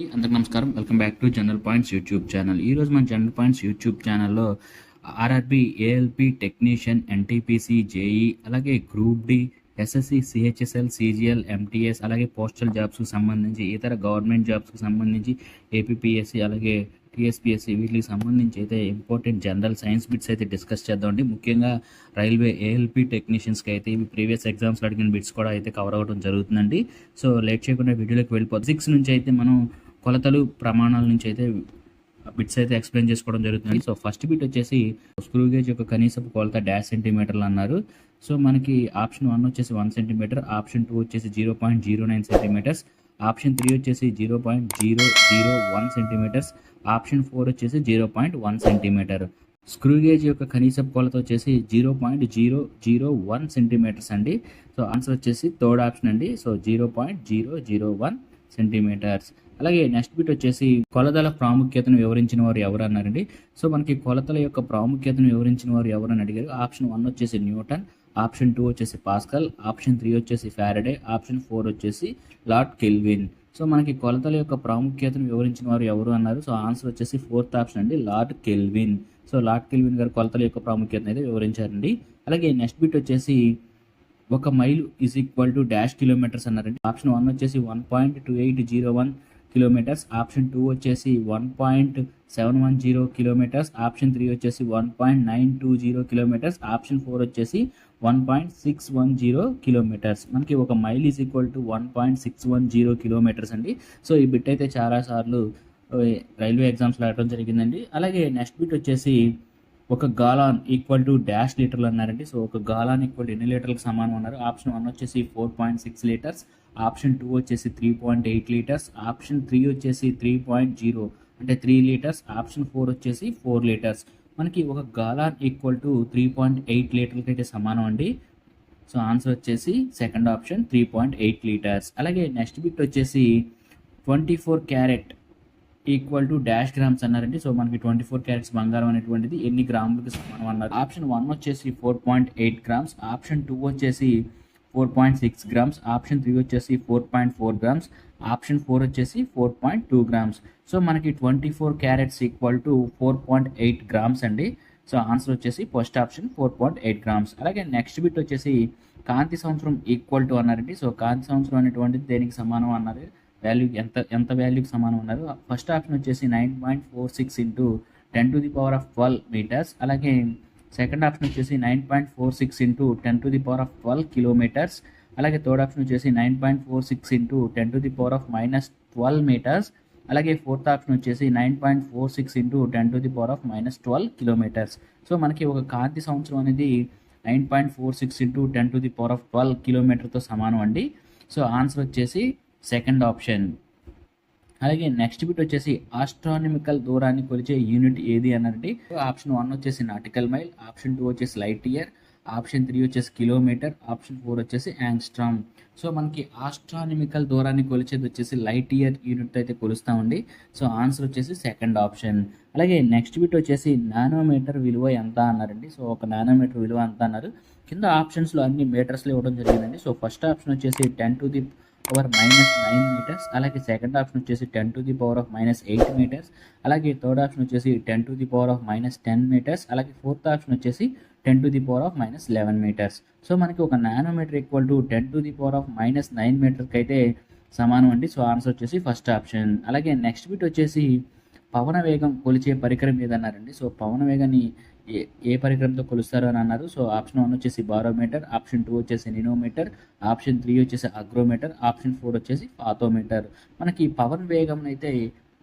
అందరికి నమస్కారం. Welcome back to general points YouTube channel. ఈ రోజు మన జనరల్ పాయింట్స్ యూట్యూబ్ ఛానల్లో RRB ALP technician NTPC JE అలాగే group D SSC CHSL CGL MTS అలాగే పోస్టల్ జాబ్స్కి సంబంధించి ఇతర గవర్నమెంట్ జాబ్స్కి సంబంధించి ఏపీపీఎస్సి అలాగే టీఎస్పీఎస్సి వీటికి సంబంధించి అయితే ఇంపార్టెంట్ జనరల్ సైన్స్ బిట్స్ అయితే డిస్కస్ చేద్దామండి ముఖ్యంగా రైల్వే ఏఎల్పి టెక్నీషియన్స్కి అయితే ఇవి ప్రీవియస్ ఎగ్జామ్స్లో అడిగిన బిట్స్ కూడా అయితే కవర్ అవ్వడం జరుగుతుందండి. సో లేట్ చేయకుండా వీడియోలోకి వెళ్ళిపోతుంది సిక్స్ నుంచి అయితే మనం కొలతలు ప్రమాణాల నుంచి అయితే బిట్స్ అయితే ఎక్స్ప్లెయిన్ చేసుకోవడం జరుగుతుంది. సో ఫస్ట్ బిట్ వచ్చేసి స్క్రూ గేజ్ యొక్క కనీసపు కొలత డాష్ సెంటీమీటర్లు అన్నారు. సో మనకి ఆప్షన్ వన్ వచ్చేసి వన్ సెంటీమీటర్ ఆప్షన్ టూ వచ్చేసి zero point zero nine centimetres option three వచ్చేసి zero point zero zero one centimetres option four వచ్చేసి zero point one centimetre screw gauge యొక్క కనీసపు కొలత వచ్చేసి zero point zero zero one centimetres అండి. So answer వచ్చేసి third option అండి. So zero point zero zero one centimetres. అలాగే next bit వచ్చేసి కొలతల ప్రాముఖ్యతను వివరించిన వారు ఎవరు అన్నారండి సో మనకి కొలతల యొక్క ప్రాముఖ్యతను వివరించిన వారు ఎవరు అని అడిగారు? ఆప్షన్ వన్ వచ్చేసి న్యూటన్ ఆప్షన్ టూ వచ్చేసి పాస్కల్ ఆప్షన్ త్రీ వచ్చేసి ఫారడే ఆప్షన్ ఫోర్ వచ్చేసి లార్డ్ కెల్విన్. సో మనకి కొలతల యొక్క ప్రాముఖ్యతను వివరించిన వారు ఎవరు అన్నారు? సో ఆన్సర్ వచ్చేసి ఫోర్త్ ఆప్షన్ అండి Lord Kelvin. So Lord Kelvin గారు కొలతల యొక్క ప్రాముఖ్యతను అయితే వివరించారండి. అలాగే నెక్స్ట్ బిట్ వచ్చేసి ఒక mile is equal to dash kilometres అన్నారండి. ఆప్షన్ వన్ వచ్చేసి one point two eight zero one kilometres option two వచ్చేసి one point seven one zero kilometres option three వచ్చేసి one point nine two zero kilometres option four వచ్చేసి one point six one zero kilometres మనకి ఒక mile is equal to one point six one zero kilometres అండి. So ఈ bit అయితే చాలాసార్లు railway ఎగ్జామ్స్లో అడగడం జరిగిందండి. అలాగే నెక్స్ట్ బిట్ వచ్చేసి ఒక గాలాన్ ఈక్వల్ టు డాష్ లీటర్లు అన్నారండి. సో ఒక గాలాన్ ఈక్వల్ టు ఎన్ని లీటర్లకు సమానం అన్నారు? ఆప్షన్ వన్ వచ్చేసి four point six litres. Option two వచ్చేసి three point eight litres. Option three వచ్చేసి త్రీ పాయింట్ జీరో అంటే త్రీ లీటర్స్. ఆప్షన్ ఫోర్ వచ్చేసి ఫోర్ లీటర్స్. మనకి ఒక gallon equal to three point eight లీటర్లకి అయితే సమానం అండి. సో ఆన్సర్ వచ్చేసి second option three point eight litres. అలాగే నెక్స్ట్ బిట్ వచ్చేసి twenty four carat equal to dash grams అన్నారండి. సో మనకి ట్వంటీ ఫోర్ క్యారెట్స్ బంగారం అనేటువంటిది ఎన్ని గ్రాములకు సమానం అన్నారు. ఆప్షన్ వన్ వచ్చేసి four point eight grams option two వచ్చేసి four point six grams option three వచ్చేసి four point four grams option four వచ్చేసి four point two grams so మనకి twenty four carats equal to four point eight grams అండి. So answer వచ్చేసి first option four point eight grams అలాగే next bit వచ్చేసి కాంతి సంవత్సరం equal to అన్నారండి. So కాంతి సంవత్సరం అనేటువంటిది దేనికి సమానం అన్నారు? వాల్యూ ఎంత ఎంత వాల్యూకి సమానం అన్నారు ఫస్ట్ ఆప్షన్ వచ్చేసి nine point four six into ten to the power of twelve metres. అలాగే సెకండ్ ఆప్షన్ వచ్చేసి nine point four six into ten to the power of twelve kilometres. అలాగే థర్డ్ ఆప్షన్ వచ్చేసి nine point four six into ten to the power of minus twelve metres. అలాగే fourth option వచ్చేసి nine point four six into ten to the power of minus twelve kilometres. So మనకి ఒక కాంతి సంవత్సరం అనేది nine point four six into ten to the power of twelve కిలోమీటర్తో సమానం అండి. So answer వచ్చేసి సెకండ్ ఆప్షన్. అలాగే నెక్స్ట్ బిట్ వచ్చేసి ఆస్ట్రానమికల్ దూరాన్ని కొలిచే యూనిట్ ఏది అన్నది. ఆప్షన్ వన్ వచ్చేసి నాటికల్ మైల్ ఆప్షన్ టూ వచ్చేసి లైట్ ఇయర్ ఆప్షన్ త్రీ వచ్చేసి కిలోమీటర్ ఆప్షన్ ఫోర్ వచ్చేసి యాంగ్స్ట్రామ్ సో మనకి ఆస్ట్రానమికల్ దూరాన్ని కొలిచేది వచ్చేసి లైట్ ఇయర్ యూనిట్ అయితే కొలుస్తామండి సో ఆన్సర్ వచ్చేసి సెకండ్ ఆప్షన్ అలాగే నెక్స్ట్ బిట్ వచ్చేసి నానోమీటర్ విలువ ఎంత అన్నారండి. సో ఒక నానోమీటర్ విలువ ఎంత అన్నారు. కింద ఆప్షన్స్లో అన్ని మీటర్స్లో ఇవ్వడం జరిగిందండి. సో ఫస్ట్ ఆప్షన్ వచ్చేసి ten to the power minus nine metres అలాగే సెకండ్ ఆప్షన్ వచ్చేసి ten to the power of minus eight metres అలాగే థర్డ్ ఆప్షన్ వచ్చేసి ten to the power of minus ten metres అలాగే ఫోర్త్ ఆప్షన్ వచ్చేసి ten to the power of minus eleven metres. So మనకి ఒక nanometre equal to ten to the power of minus nine మీటర్కి అయితే సమానం అండి. So answer వచ్చేసి first option. అలాగే next bit వచ్చేసి పవన వేగం కొలిచే పరికరం ఏదన్నారండి? సో పవన వేగాన్ని ఏ ఏ పరికరంతో కొలుస్తారు అని అన్నారు. సో ఆప్షన్ వన్ వచ్చేసి బారోమీటర్ ఆప్షన్ టూ వచ్చేసి నినోమీటర్ ఆప్షన్ త్రీ వచ్చేసి అగ్రోమీటర్ ఆప్షన్ ఫోర్ వచ్చేసి ఫాతోమీటర్ మనకి పవన్ వేగం అయితే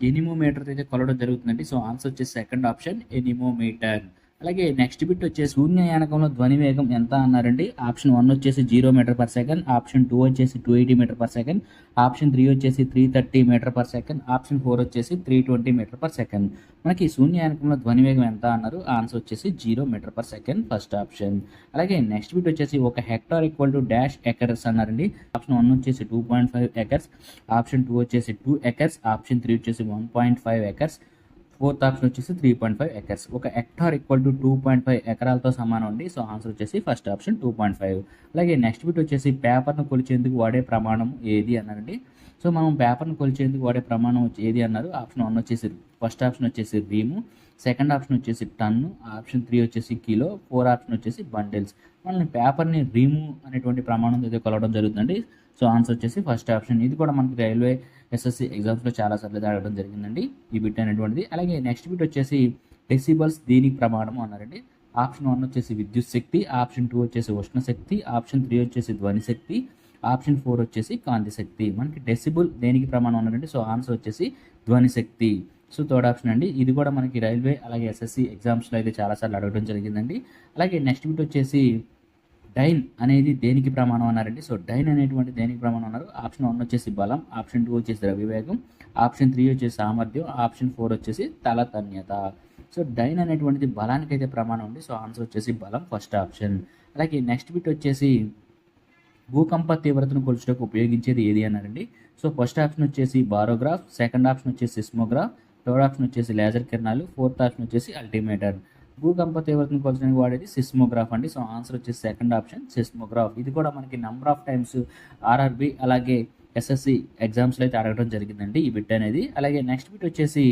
ఎనిమోమీటర్ అయితే కొలవడం జరుగుతుందండి. సో ఆన్సర్ వచ్చేసి సెకండ్ ఆప్షన్ ఎనిమోమీటర్. అలాగే నెక్స్ట్ బిట్ వచ్చేసి శూన్యయానకంలో ధ్వని వేగం ఎంత అన్నారండి? ఆప్షన్ వన్ వచ్చేసి zero metre per second option two వచ్చేసి two eighty metre per second option three వచ్చేసి three thirty metre per second option four వచ్చేసి three twenty metre per second మనకి శూన్యయానకంలో ధ్వని వేగం ఎంత అన్నారు? ఆన్సర్ వచ్చేసి zero metre per second first option అలాగే నెక్స్ట్ బిట్ వచ్చేసి ఒక hectare equal to dash acres అన్నారండి. ఆప్షన్ వన్ వచ్చేసి two point five acres option two వచ్చేసి టూ ఎకర్స్ ఆప్షన్ త్రీ వచ్చేసి one point five acres fourth option వచ్చేసి three point five acres. ఒక hectare equal to two point five ఎకరాలతో సమానం అండి. So answer వచ్చేసి first option two point five. అలాగే next bit వచ్చేసి పేపర్ను కొలిచేందుకు వాడే ప్రమాణం ఏది అన్నారండి? సో మనం పేపర్ని కొలిచేందుకు వాడే ప్రమాణం ఏది అన్నారు? ఆప్షన్ వన్ వచ్చేసి ఫస్ట్ ఆప్షన్ వచ్చేసి రీము. సెకండ్ ఆప్షన్ వచ్చేసి టన్ను. ఆప్షన్ త్రీ వచ్చేసి కిలో. ఫోర్ ఆప్షన్ వచ్చేసి బండిల్స్. మనం పేపర్ని రీము అనేటువంటి ప్రమాణం అయితే కొలవడం జరుగుతుందండి. సో ఆన్సర్ వచ్చేసి ఫస్ట్ ఆప్షన్ ఇది కూడా మనకి రైల్వే ఎస్ఎస్సి ఎగ్జామ్స్లో చాలా సార్లు అడగడం జరిగిందండి. ఈ బిట్ అనేటువంటిది. అలాగే నెక్స్ట్ బిట్ వచ్చేసి డెసిబల్స్ దీనికి ప్రమాణము అన్నారండి. ఆప్షన్ వన్ వచ్చేసి విద్యుత్ శక్తి ఆప్షన్ టూ వచ్చేసి ఉష్ణ శక్తి ఆప్షన్ త్రీ వచ్చేసి ధ్వని శక్తి ఆప్షన్ ఫోర్ వచ్చేసి కాంతి శక్తి. మనకి డెసిబుల్ దేనికి ప్రమాణం ఉన్నారండి సో ఆన్సర్ వచ్చేసి ధ్వని శక్తి. సో థర్డ్ ఆప్షన్ అండి. ఇది కూడా మనకి రైల్వే అలాగే ఎస్ఎస్సి ఎగ్జామ్స్లో అయితే చాలాసార్లు అడగడం జరిగిందండి. అలాగే నెక్స్ట్ బిట్ వచ్చేసి డైన్ అనేది దేనికి ప్రమాణం అన్నారండి సో డైన్ అనేటువంటి దేనికి ప్రమాణం అన్నారు? ఆప్షన్ వన్ వచ్చేసి బలం ఆప్షన్ టూ వచ్చేసి ద్రవ్యవేగం ఆప్షన్ త్రీ వచ్చేసి సామర్థ్యం ఆప్షన్ ఫోర్ వచ్చేసి తలతన్యత. సో డైన్ అనేటువంటిది బలానికి అయితే ప్రమాణం ఉంది సో ఆన్సర్ వచ్చేసి బలం ఫస్ట్ ఆప్షన్. అలాగే నెక్స్ట్ బిట్ వచ్చేసి భూకంప తీవ్రతను కొలుచుటకు ఉపయోగించేది ఏది అన్నారండి? సో ఫస్ట్ ఆప్షన్ వచ్చేసి బారోగ్రాఫ్ సెకండ్ ఆప్షన్ వచ్చేసి సిస్మోగ్రాఫ్ థర్డ్ ఆప్షన్ వచ్చేసి లేజర్ కిరణాలు ఫోర్త్ ఆప్షన్ వచ్చేసి అల్టిమేటర్ భూకంప తీవ్రతను కొలచడానికి వాడేది సిస్మోగ్రాఫ్ అండి. సో ఆన్సర్ వచ్చేసి సెకండ్ ఆప్షన్ సిస్మోగ్రాఫ్. ఇది కూడా మనకి నంబర్ ఆఫ్ టైమ్స్ ఆర్ఆర్బి అలాగే ఎస్ఎస్సి ఎగ్జామ్స్లో అయితే అడగడం జరిగిందండి ఈ బిట్ అనేది. అలాగే నెక్స్ట్ బిట్ వచ్చేసి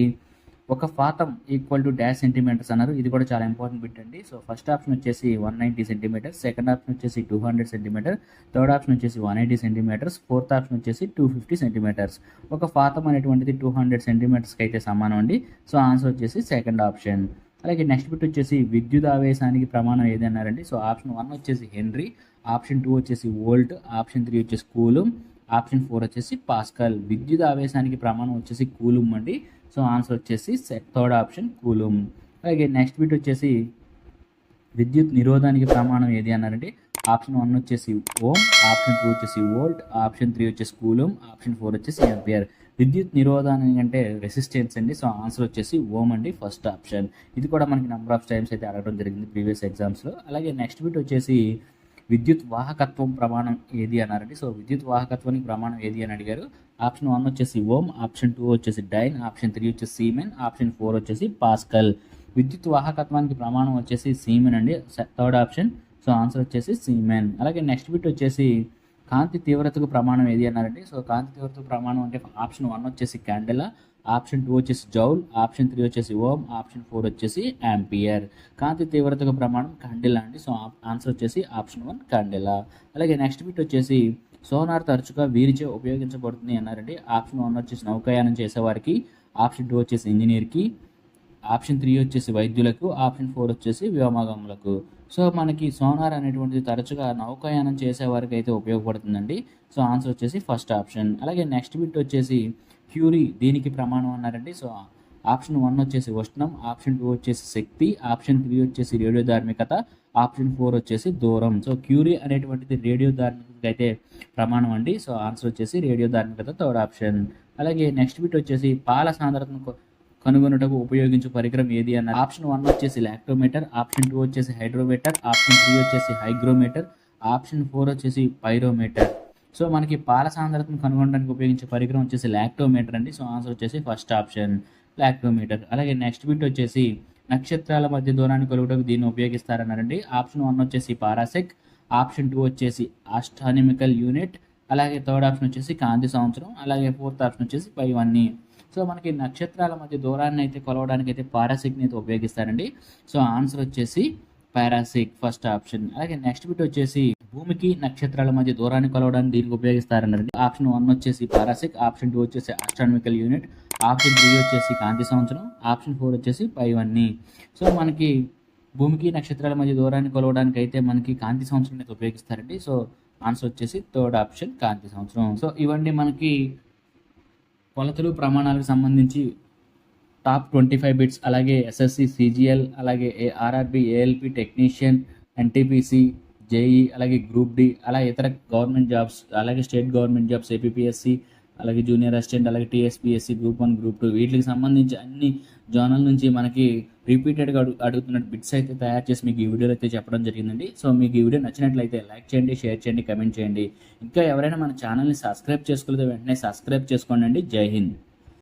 ఒక fathom equal to dash centimetres అన్నారు. ఇది కూడా చాలా ఇంపార్టెంట్ బిట్ అండి. సో ఫస్ట్ ఆప్షన్ వచ్చేసి one ninety centimetres second option వచ్చేసి two hundred centimetre third option వచ్చేసి one eighty centimetres fourth option వచ్చేసి టూ ఫిఫ్టీ సెంటీమీటర్స్. ఒక ఫాతం అనేటువంటిది టూ హండ్రెడ్ సెంటీమీటర్స్కి అయితే సమానం అండి. సో ఆన్సర్ వచ్చేసి సెకండ్ ఆప్షన్. అలాగే నెక్స్ట్ బిట్ వచ్చేసి విద్యుత్ ఆవేశానికి ప్రమాణం ఏది అన్నారండి సో ఆప్షన్ వన్ వచ్చేసి హెన్రీ ఆప్షన్ టూ వచ్చేసి వోల్ట్ ఆప్షన్ త్రీ వచ్చేసి కూలుమ్ ఆప్షన్ ఫోర్ వచ్చేసి పాస్కల్. విద్యుత్ ఆవేశానికి ప్రమాణం వచ్చేసి కూలుమ్ అండి. సో ఆన్సర్ వచ్చేసి థర్డ్ ఆప్షన్ కూలుమ్ అలాగే నెక్స్ట్ బిట్ వచ్చేసి విద్యుత్ నిరోధానికి ప్రమాణం ఏది అన్నారంటే ఆప్షన్ వన్ వచ్చేసి ఓం ఆప్షన్ టూ వచ్చేసి వోల్ట్ ఆప్షన్ త్రీ వచ్చేసి కూలం ఆప్షన్ ఫోర్ వచ్చేసి ఎంపియర్ విద్యుత్ నిరోధానికి అంటే రెసిస్టెన్స్ అండి సో ఆన్సర్ వచ్చేసి ఓం అండి ఫస్ట్ ఆప్షన్. ఇది కూడా మనకి నెంబర్ ఆఫ్ టైమ్స్ అయితే అడగడం జరిగింది ప్రీవియస్ ఎగ్జామ్స్లో అలాగే నెక్స్ట్ బిట్ వచ్చేసి విద్యుత్ వాహకత్వం ప్రమాణం ఏది అన్నారండి? సో విద్యుత్ వాహకత్వానికి ప్రమాణం ఏది అని అడిగారు. ఆప్షన్ వన్ వచ్చేసి ఓం ఆప్షన్ టూ వచ్చేసి డైన్ ఆప్షన్ త్రీ వచ్చేసి సీమెన్ ఆప్షన్ ఫోర్ వచ్చేసి పాస్కల్. విద్యుత్ వాహకత్వానికి ప్రమాణం వచ్చేసి సీమెన్ అండి థర్డ్ ఆప్షన్. సో ఆన్సర్ వచ్చేసి సీమెన్. అలాగే నెక్స్ట్ బిట్ వచ్చేసి కాంతి తీవ్రతకు ప్రమాణం ఏది అన్నారంటే సో కాంతి తీవ్రతకు ప్రమాణం అంటే ఆప్షన్ వన్ వచ్చేసి క్యాండెలా ఆప్షన్ టూ వచ్చేసి జౌల్ ఆప్షన్ త్రీ వచ్చేసి ఓమ్ ఆప్షన్ ఫోర్ వచ్చేసి యాంపియర్. కాంతి తీవ్రతకు ప్రమాణం కండెలా అండి. సో ఆన్సర్ వచ్చేసి ఆప్షన్ వన్ కండెలా అలాగే నెక్స్ట్ బిట్ వచ్చేసి సోనార్ తరచుగా వీరిచే ఉపయోగించబడుతుంది అన్నారండి. ఆప్షన్ వన్ వచ్చేసి నౌకాయానం చేసేవారికి ఆప్షన్ టూ వచ్చేసి ఇంజనీర్కి ఆప్షన్ త్రీ వచ్చేసి వైద్యులకు ఆప్షన్ ఫోర్ వచ్చేసి వ్యోమగములకు సో మనకి సోనార్ అనేటువంటిది తరచుగా నౌకాయానం చేసేవారికి అయితే ఉపయోగపడుతుందండి. సో ఆన్సర్ వచ్చేసి ఫస్ట్ ఆప్షన్. అలాగే నెక్స్ట్ బిట్ వచ్చేసి క్యూరీ దీనికి ప్రమాణం అన్నారండి. సో ఆప్షన్ వన్ వచ్చేసి ఉష్ణం ఆప్షన్ టూ వచ్చేసి శక్తి ఆప్షన్ త్రీ వచ్చేసి రేడియో ధార్మికత ఆప్షన్ ఫోర్ వచ్చేసి దూరం. సో క్యూరీ అనేటువంటిది రేడియో ధార్మికత అయితే ప్రమాణం అండి. సో ఆన్సర్ వచ్చేసి రేడియో ధార్మికత థర్డ్ ఆప్షన్. అలాగే నెక్స్ట్ బిట్ వచ్చేసి పాల సాంద్రతను కనుగొనుటకు ఉపయోగించే పరికరం ఏది అన్న ఆప్షన్ వన్ వచ్చేసి లాక్టోమీటర్ ఆప్షన్ టూ వచ్చేసి హైడ్రోమీటర్ ఆప్షన్ త్రీ వచ్చేసి హైగ్రోమీటర్ ఆప్షన్ ఫోర్ వచ్చేసి పైరోమీటర్. సో మనకి పాల సాంద్రతను కనుగొనడానికి ఉపయోగించే పరికరం వచ్చేసి లాక్టోమీటర్ అండి. సో ఆన్సర్ వచ్చేసి ఫస్ట్ ఆప్షన్ లాక్టోమీటర్. అలాగే నెక్స్ట్ బిట్ వచ్చేసి నక్షత్రాల మధ్య దూరాన్ని కొలుగుటకు దీన్ని ఉపయోగిస్తారన్నారండి. ఆప్షన్ వన్ వచ్చేసి పారాసెక్ ఆప్షన్ టూ వచ్చేసి ఆస్ట్రానమికల్ యూనిట్ అలాగే థర్డ్ ఆప్షన్ వచ్చేసి కాంతి సంవత్సరం అలాగే ఫోర్త్ ఆప్షన్ వచ్చేసి పైవన్నీ. సో మనకి నక్షత్రాల మధ్య దూరాన్ని అయితే కొలవడానికి అయితే పారాసిక్ని అయితే ఉపయోగిస్తారండి. సో ఆన్సర్ వచ్చేసి పారాసిక్ ఫస్ట్ ఆప్షన్. అలాగే నెక్స్ట్ బిట్ వచ్చేసి భూమికి నక్షత్రాల మధ్య దూరాన్ని కొలవడానికి దీనికి ఉపయోగిస్తారన్నారండి ఆప్షన్ వన్ వచ్చేసి పారాసిక్ ఆప్షన్ టూ వచ్చేసి ఆస్ట్రానమికల్ యూనిట్ ఆప్షన్ త్రీ వచ్చేసి కాంతి సంవత్సరం ఆప్షన్ ఫోర్ వచ్చేసి పైవన్నీ. సో మనకి భూమికి నక్షత్రాల మధ్య దూరాన్ని కొలవడానికి అయితే మనకి కాంతి సంవత్సరం అయితే ఉపయోగిస్తారండి. సో ఆన్సర్ వచ్చేసి థర్డ్ ఆప్షన్ కాంతి సంవత్సరం. సో ఇవన్నీ మనకి కొలతలు ప్రమాణాలకు సంబంధించి టాప్ ట్వంటీ ఫైవ్ బిట్స్ అలాగే ఎస్ఎస్సి సిజిఎల్ అలాగే RRB ALP technician NTPC JE అలాగే గ్రూప్ డి అలా ఇతర గవర్నమెంట్ జాబ్స్ అలాగే స్టేట్ గవర్నమెంట్ జాబ్స్ ఏపీఎస్సి అలాగే జూనియర్ అసిస్టెంట్ అలాగే TSPSC group one group two వీటికి సంబంధించి అన్ని జోనల్ నుంచి మనకి రిపీటెడ్గా అడుగు అడుగుతున్న బిట్స్ అయితే తయారు చేసి మీకు ఈ వీడియోలో అయితే చెప్పడం జరిగిందండి. సో మీకు ఈ వీడియో నచ్చినట్లయితే లైక్ చేయండి షేర్ చేయండి కమెంట్ చేయండి. ఇంకా ఎవరైనా మన ఛానల్ని సబ్స్క్రైబ్ చేసుకోలేదో వెంటనే సబ్స్క్రైబ్ చేసుకోండి జై హింద్.